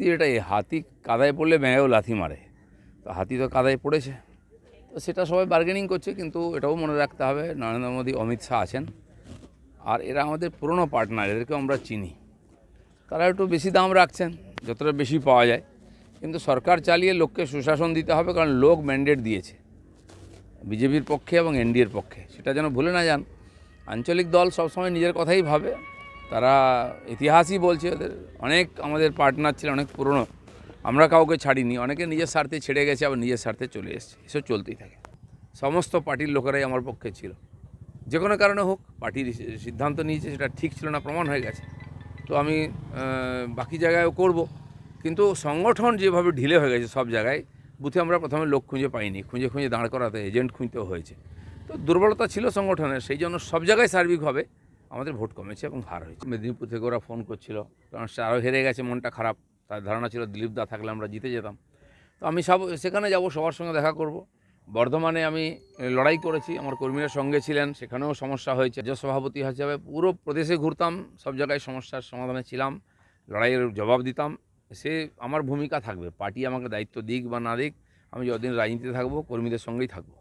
দিয়ে এটাই হাতি কাদায় পড়লে ব্যাঙেও লাথি মারে। তো হাতি তো কাদায় পড়েছে। তো সেটা সবাই বার্গেনিং করছে, কিন্তু এটাও মনে রাখতে হবে, নরেন্দ্র মোদী, অমিত শাহ আছেন। আর এরা আমাদের পুরনো পার্টনার এদেরকে আমরা চিনি। তারা একটু বেশি দাম রাখছেন, যতটা বেশি পাওয়া যায়। কিন্তু সরকার চালিয়ে লোককে সুশাসন দিতে হবে, কারণ লোক ম্যান্ডেট দিয়েছে। বিজেপির পক্ষে এবং এনডিএর পক্ষে। সেটা যেন ভুলে না যান। আঞ্চলিক দল সবসময় নিজের কথাই ভাবে। তারা ইতিহাসই বলছে ওদের। অনেক আমাদের পার্টনার ছিল, অনেক পুরনো। আমরা কাউকে ছাড়িনি। অনেকে নিজের স্বার্থে ছেড়ে গেছে, আবার নিজের স্বার্থে চলে এসেছে। এসব চলতেই থাকে। সমস্ত পার্টির লোকেরাই আমার পক্ষে ছিল। যে কোনো কারণে হোক পার্টির সিদ্ধান্ত নিয়েছে, সেটা ঠিক ছিল না, প্রমাণ হয়ে গেছে। তো আমি বাকি জায়গায়ও করব। কিন্তু সংগঠন যেভাবে ঢিলে হয়ে গেছে সব জায়গায়, বুথে আমরা প্রথমে লোক খুঁজে পাইনি। খুঁজে খুঁজে দাঁড় করাতে, এজেন্ট খুঁজতেও হয়েছে। তো দুর্বলতা ছিল সংগঠনের, সেই জন্য সব জায়গায় সার্বিকভাবে আমাদের ভোট কমেছে এবং হার হয়েছে। মেদিনীপুর থেকে ওরা ফোন করছিল, কারণ সে আরও হেরে গেছে, মনটা খারাপ। তার ধারণা ছিল দিলীপ দা থাকলে আমরা জিতে যেতাম। তো আমি সব, সেখানে যাব, সবার সঙ্গে দেখা করব। বর্ধমানে আমি লড়াই করেছি, আমার কর্মীরা সঙ্গে ছিলেন, সেখানেও সমস্যা হয়েছে। রাজ্য সভাপতি হিসাবে পুরো প্রদেশে ঘুরতাম, সব জায়গায় সমস্যার সমাধানে ছিলাম, লড়াইয়ের জবাব দিতাম। সে আমার ভূমিকা থাকবে, পার্টি আমাকে দায়িত্ব দিক বা না দিক, আমি যতদিন রাজনীতিতে থাকব, কর্মীদের সঙ্গেই থাকব।